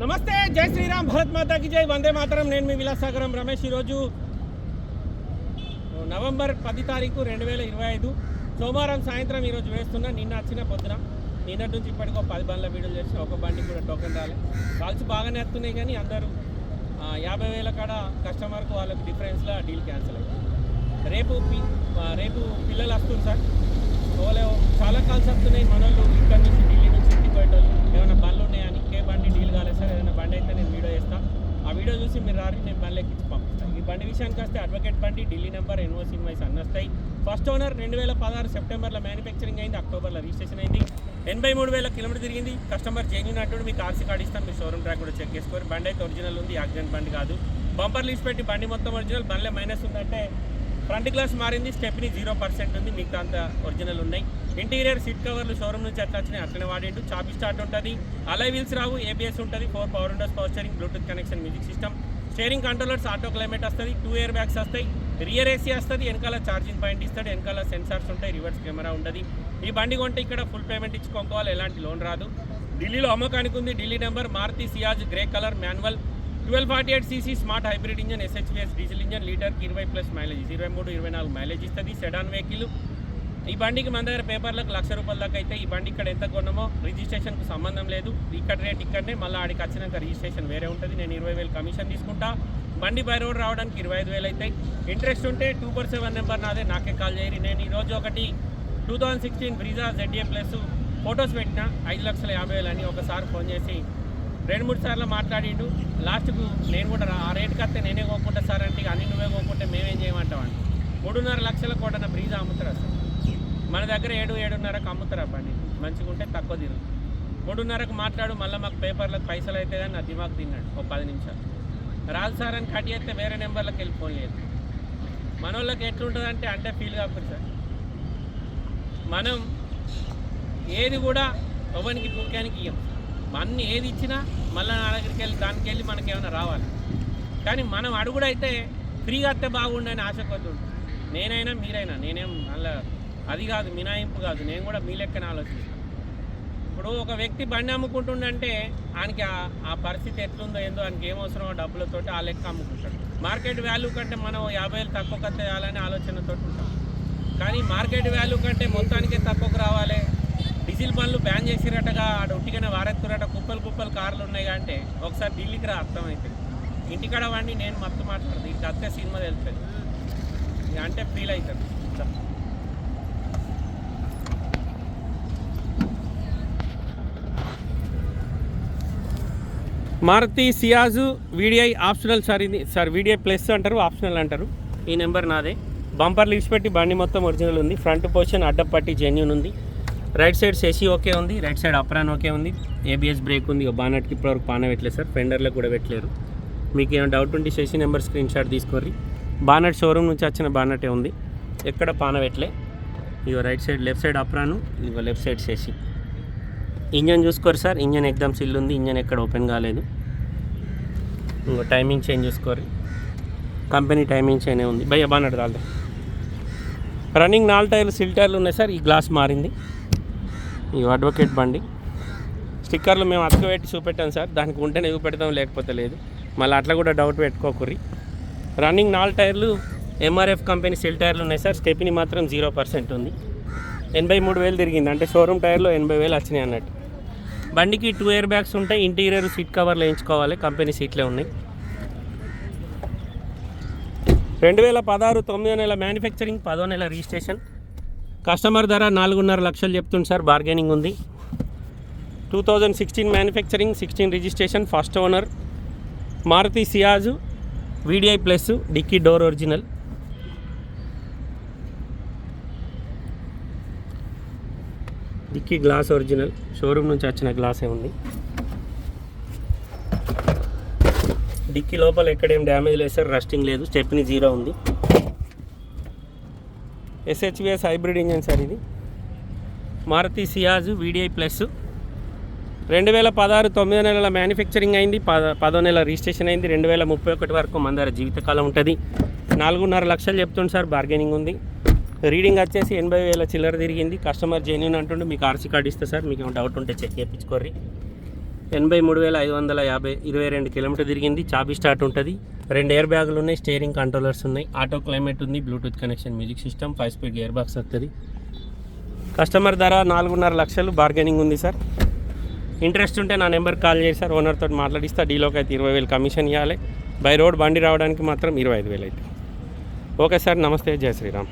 నమస్తే జై శ్రీరామ్ భరత్ మాతాకి జై. వందే మాతరం. నేను మీ విలాసాగరం రమేష్ ఈరోజు నవంబర్ పది తారీఖు రెండు వేల ఇరవై ఐదు సోమవారం సాయంత్రం ఈరోజు వేస్తున్నా నిన్న వచ్చిన పొద్దున. నిన్నటి నుంచి ఇప్పటికి ఒక పది బండ్ల వీడియోలు చేసిన ఒక బండి కూడా టోకెన్ రాలే. కాల్స్ బాగానే వస్తున్నాయి కానీ అందరూ యాభై వేల కాడ కస్టమర్కు వాళ్ళకి డిఫరెన్స్లో డీల్ క్యాన్సిల్ అయింది రేపు రేపు పిల్లలు వస్తారు సార్. ఓలే చాలా కాల్స్ వస్తున్నాయి. మనోళ్ళు ఇక్కడ నుంచి ఢిల్లీ నుంచి ఇంటికి పోయేటోళ్ళు. ఏమైనా బండ్లు ఉన్నాయని కే బండి డీల్ కాలేదు సార్ ఏదైనా బండి అయితే నేను వీడియో చేస్తాను ఆ వీడియో చూసి మీరు రారి నేను బండ్లు ఎక్కించి పంపిస్తాను ఈ బండి విషయానికి వస్తే అడ్వకేట్ బండి ఢిల్లీ నెంబర్ ఎన్ఓసి ఇన్వాయిస్ అన్నీ వస్తాయి. ఫస్ట్ ఓనర్ రెండు వేల పదహారు సెప్టెంబర్లో మ్యానుఫ్యాక్చరింగ్ అయింది అక్టోబర్లో రిజిస్ట్రేషన్ అయింది. ఎనభై మూడు వేల కిలోమీటర్ తిరిగింది. కస్టమర్ జెన్యున్ అంటూ మీకు ఆర్సీ కార్డు ఇస్తాను. మీ షోరూమ్ ట్రాక్ కూడా చెక్ చేసుకోరు. బండి అయితే ఒరిజినల్ ఉంది యాక్సిడెంట్ బండి కాదు. బంపర్ లీస్ పెట్టి బండి మొత్తం ఒరిజినల్ బండ్లే మైనస్ ఉందంటే ఫ్రంట్ గ్లాస్ మారింది స్టెప్ని జీరో పర్సెంట్ ఉంది మిగతా అంతా ఒరిజినల్ ఉన్నాయి. ఇంటీరియర్ సీట్ కవర్లు షోరూమ్ నుంచి అట్లా వచ్చినాయి అట్లనే వాడేటు చాపి స్టార్ట్ ఉంటుంది అలై వీల్స్ రావు ఏబిఎస్ ఉంటుంది four power windows power steering bluetooth connection music system. Steering controllers auto climate వస్తుంది టూ ఇయర్ బ్యాగ్స్ వస్తాయి రియర్ ఏసీ వస్తుంది వెనకాల ఛార్జింగ్ పాయింట్ ఇస్తాడు వెనకాల సెన్సార్స్ ఉంటాయి రివర్స్ కెమెరా ఉంటుంది ఈ బండి కొంటే ఇక్కడ ఫుల్ పేమెంట్ ఇచ్చుకోవాలి ఎలాంటి లోన్ రాదు. ఢిల్లీలో అమ్మకానికి ఉంది Delhi number Maruti Ciaz grey colour manual. Twelve forty eight CC smart hybrid engine SHVS diesel engine లీటర్కి ఇరవై ప్లస్ మైలేజ్ ఇరవై మూడు ఇరవై నాలుగు మైలేజ్ ఇస్తుంది. సెడాన్ వెహికల్ ఈ బండికి మన దగ్గర పేపర్లకు లక్ష రూపాయల దాకా అయితే ఈ బండి ఇక్కడ ఎంత కొన్నామో రిజిస్ట్రేషన్కు సంబంధం లేదు. ఇక్కడ రేట్ ఇక్కడనే మళ్ళీ ఆడికి వచ్చినాక రిజిస్ట్రేషన్ వేరే ఉంటుంది. నేను ఇరవై వేలు కమిషన్ తీసుకుంటా. బండి బై రోడ్ రావడానికి ఇరవై ఐదు వేలు అవుతాయి ఇంట్రెస్ట్ ఉంటే టూ ఫోర్ సెవెన్ నెంబర్ నాదే నాకే కాల్ చేయరు. నేను ఈరోజు ఒకటి two thousand sixteen Brezza Z A plus photos పెట్టిన ఐదు లక్షల యాభై వేలు అని ఒకసారి ఫోన్ చేసి రెండు మూడు సార్లు మాట్లాడిండు. లాస్ట్కు నేను కూడా ఆ రేటుకి వస్తే నేనే కోకుంటా సార్ అంటే ఇక అన్ని నువ్వే కోకుంటే మేమేం చేయమంటామండి. మూడున్నర లక్షల కోటన బ్రీజ్ అమ్ముతారు అసలు మన దగ్గర ఏడు ఏడున్నరకు అమ్ముతారు బండి? మంచిగా ఉంటే తక్కువ తిరుగు మూడున్నరకు మాట్లాడు మళ్ళీ మాకు పేపర్లకు పైసలు అయితే నా దిమాగ్ తిన్నాడు ఒక పది నిమిషాలు. రాదు సార్ అని కట్ చేస్తే వేరే నెంబర్లకు వెళ్ళి ఫోన్ లేదు మన వాళ్ళకి ఎట్లుంటుంది అంటే అంటే ఫీల్ కాకుండా సార్. మనం ఏది కూడా ఎవరికి ముఖ్యానికి ఇయ్యం. అన్ని ఏది ఇచ్చినా మళ్ళీ నా దగ్గరికి వెళ్ళి దానికి వెళ్ళి మనకి ఏమైనా రావాలి. కానీ మనం అడుగుడైతే ఫ్రీగా అత్తే బాగుండని ఆశ కొద్ది నేనైనా మీరైనా నేనేం మళ్ళీ అది కాదు మినాయింపు కాదు నేను కూడా మీ లెక్కన ఆలోచిస్తాను ఇప్పుడు ఒక వ్యక్తి బండి అమ్ముకుంటుండంటే ఆయనకి ఆ- ఆ పరిస్థితి ఎట్లుందో ఏందో ఆయనకి ఏం అవసరమో ఆ లెక్క అమ్ముకుంటాడు. మార్కెట్ వాల్యూ కంటే మనం యాభై వేలు తక్కువ కట్టేయాలనే ఆలోచనతో ఉంటాం. కానీ మార్కెట్ వాల్యూ కంటే మొత్తానికే తక్కువకు రావాలి. డీజిల్ బండ్లు బ్యాన్ చేసిరటగా ఆడ ఉట్టిగానే వారెత్తురట కుప్పలు కుప్పలు కార్లు ఉన్నాయి అంటే ఒకసారి ఢిల్లీకి రా అర్థమవుతుంది ఇంటికాడ వాడిని నేను మత్తు మాట్లాడుతుంది ఇంక అత్తే సినిమా తెలుస్తుంది. అంటే ఫీల్ అవుతుంది Maruti Ciaz VDI optional sir ఇది సార్ వీడిఐ ప్లస్ అంటారు ఆప్షనల్ అంటారు. ఈ నెంబర్ నాదే. బంపర్ లీడ్స్ పెట్టి బండి మొత్తం ఒరిజినల్ ఉంది. ఫ్రంట్ పొజిషన్ అడ్డపట్టి జెన్యున్ ఉంది. రైట్ సైడ్ సెసి ఓకే ఉంది రైట్ సైడ్ అప్రాన్ ఓకే ఉంది. ఏబిఎస్ బ్రేక్ ఉంది బానట్కి ఇప్పటివరకు పాన పెట్టలేదు సార్ ఫెండర్లో కూడా పెట్టలేరు మీకు ఏమైనా డౌట్ ఉంటే సెసి నెంబర్ స్క్రీన్ షాట్ తీసుకోరి బానట్ షోరూమ్ నుంచి వచ్చిన బానటే ఉంది ఎక్కడ పాన పెట్టలే. ఇగో right side left side apron ఇగో లెఫ్ట్ సైడ్ సెసి ఇంజన్ చూసుకోరు సార్ ఇంజన్ ఎగ్జామ్ సిల్ ఉంది ఇంజన్ ఎక్కడ ఓపెన్ కాలేదు. ఇంకో టైమింగ్ చేంజ్ చూసుకోరు కంపెనీ టైమింగ్ చేంజ్ ఉంది. భయ్య బాగా నడదాలి రన్నింగ్ నాలుగు టైర్లు సిల్ టైర్లు ఉన్నాయి సార్ ఈ గ్లాస్ మారింది. ఈ అడ్వకేట్ బండి. స్టిక్కర్లు మేము అతకబెట్టి చూపెట్టాం సార్. దానికి ఉంటేనే చూపెడతాం లేకపోతే లేదు. మళ్ళీ అట్లా కూడా డౌట్ పెట్టుకోకుర్రి. రన్నింగ్ నాలుగు టైర్లు ఎంఆర్ఎఫ్ కంపెనీ సెల్ టైర్లు ఉన్నాయి సార్. స్టెపిని మాత్రం జీరో పర్సెంట్ ఉంది. ఎనభై మూడు వేలు తిరిగింది. అంటే షోరూమ్ టైర్లో ఎనభై వేలు వచ్చినాయి అన్నట్టు. బండికి టూ ఇయర్ బ్యాగ్స్ ఉంటాయి ఇంటీరియర్ సీట్ కవర్లు వేయించుకోవాలి. కంపెనీ సీట్లే ఉన్నాయి. రెండు వేల పదహారు తొమ్మిదో నెల మ్యానుఫ్యాక్చరింగ్ పదో నెల రిజిస్ట్రేషన్. కస్టమర్ ధర నాలుగున్నర లక్షలు చెప్తుంది సార్ బార్గెనింగ్ ఉంది. Two thousand sixteen manufacturing sixteen registration first owner Maruti Ciaz VDI plus dicky door original. Dicky glass original. Showroom నుంచి వచ్చిన గ్లాసే ఉంది. డిక్కీ లోపల ఎక్కడేం డ్యామేజ్ లేదు సార్ రస్టింగ్ లేదు స్టెప్ని జీరో ఉంది. ఎస్హెచ్విఎస్ హైబ్రిడ్ ఇంజన్ సార్ ఇది. Maruti Ciaz VDI plus. రెండు వేల పదహారు తొమ్మిదో నెలల మ్యానుఫ్యాక్చరింగ్ అయింది. పద పదో నెల రిజిస్ట్రేషన్ అయింది. రెండు వేల ముప్పై ఒకటి వరకు మన దగ్గర జీవితకాలం ఉంటుంది. నాలుగున్నర లక్షలు చెప్తుంది సార్ బార్గెనింగ్ ఉంది. రీడింగ్ వచ్చేసి ఎనభై వేల చిల్లర తిరిగింది. కస్టమర్ జెన్యున్ అంటుండే మీకు ఆర్సీ కార్డు ఇస్తే సార్ మీకు ఏమైనా డౌట్ ఉంటే చెక్ చేయించుకోర్రీ. ఎనభై మూడు వేల ఐదు వందల యాభై ఇరవై రెండు కిలోమీటర్ తిరిగింది. చాబీ స్టార్ట్ ఉంటుంది. రెండు ఎయిర్ బ్యాగులు ఉన్నాయి స్టీరింగ్ కంట్రోలర్స్ ఉన్నాయి. ఆటో క్లైమేట్ ఉంది Bluetooth connection music system five speed gear box వస్తుంది. కస్టమర్ ధర నాలుగున్నర లక్షలు బార్గెనింగ్ ఉంది సార్. ఇంట్రెస్ట్ ఉంటే నా నెంబర్ కాల్ చేసి సార్ ఓనర్తో మాట్లాడిస్తా. డీలోకి అయితే ఇరవై వేలు కమిషన్ ఇవ్వాలి బై రోడ్ బండి రావడానికి మాత్రం ఇరవై ఐదు వేలు అయితే. ఓకే సార్ నమస్తే జయ శ్రీరామ్.